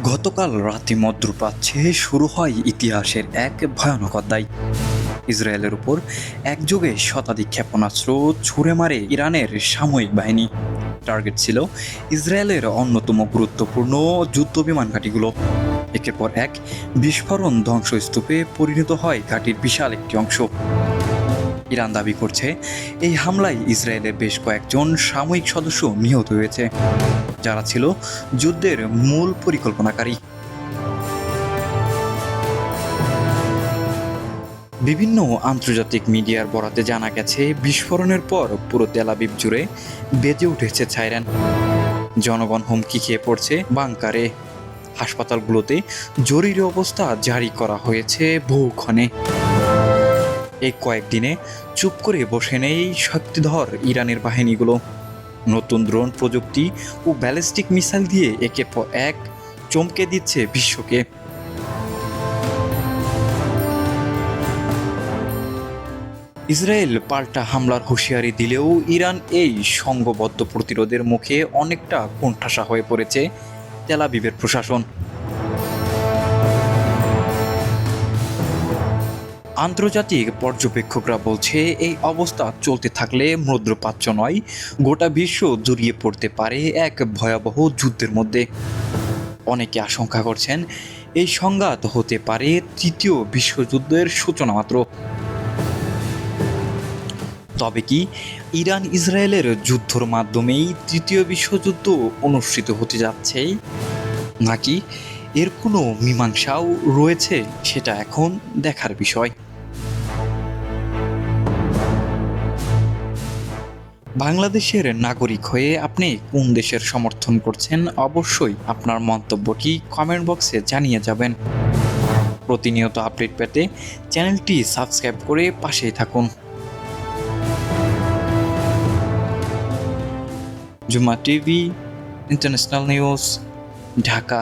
গতকাল রাতে মদ্রপ্রাচ্যে শুরু হয় ইতিহাসের এক ভয়ানক অধ্যায়। ইসরায়েলের উপর একযোগে শতাধিক ক্ষেপণাস্ত্র ছুড়ে মারে ইরানের সাময়িক বাহিনী। টার্গেট ছিল ইসরায়েলের অন্যতম গুরুত্বপূর্ণ যুদ্ধ বিমান ঘাঁটিগুলো। একের পর এক বিস্ফোরণ ধ্বংসস্তূপে পরিণত হয় ঘাঁটির বিশাল একটি অংশ। ইরান দাবি করছে, এই হামলায় ইসরায়েলের বেশ কয়েকজন সাময়িক সদস্য নিহত হয়েছে। যারা ছিল যুদ্ধের মূল পরিকল্পনাকারী। বিভিন্ন আন্তর্জাতিক মিডিয়ার বরাতে জানা গেছে, বিস্ফোরণের পর পুরো তেলাবিব জুড়ে বেজে উঠেছে ছাইরেন জনগণ হুমকি খেয়ে পড়ছে বাংকারে। হাসপাতালগুলোতে জরুরি অবস্থা জারি করা হয়েছে বহুক্ষণে। এই কয়েকদিনে চুপ করে বসে নেই শক্তিধর ইরানের বাহিনীগুলো। নতুন ড্রোন প্রযুক্তি ও ব্যালিস্টিক মিসাইল দিয়ে একে পর এক চমকে দিচ্ছে বিশ্বকে। ইসরায়েল পাল্টা হামলার হুঁশিয়ারি দিলেও ইরান এই সংঘবদ্ধ প্রতিরোধের মুখে অনেকটা কোণঠাসা হয়ে পড়েছে তেলাবিবের প্রশাসন। আন্তর্জাতিক পর্যবেক্ষকরা বলছে, এই অবস্থা চলতে থাকলে মদ্রপ্রাচ্য নয়, গোটা বিশ্ব জড়িয়ে পড়তে পারে এক ভয়াবহ যুদ্ধের মধ্যে। অনেকে আশঙ্কা করছেন, এই সংঘাত হতে পারে তৃতীয় বিশ্বযুদ্ধের সূচনা মাত্র। তবে কি, ইরান ইসরায়েলের যুদ্ধর মাধ্যমেই তৃতীয় বিশ্বযুদ্ধ অনুষ্ঠিত হতে যাচ্ছে? নাকি এর কোনো মীমাংসাও রয়েছে সেটা এখন দেখার বিষয়। বাংলাদেশের নাগরিক হয়ে আপনি কোন দেশের সমর্থন করছেন অবশ্যই আপনার মন্তব্যটি কমেন্ট বক্সে জানিয়ে যাবেন। প্রতিনিয়ত আপডেট পেতে চ্যানেলটি সাবস্ক্রাইব করে পাশেই থাকুন। জুমা টিভি, ইন্টারন্যাশনাল নিউজ, ঢাকা।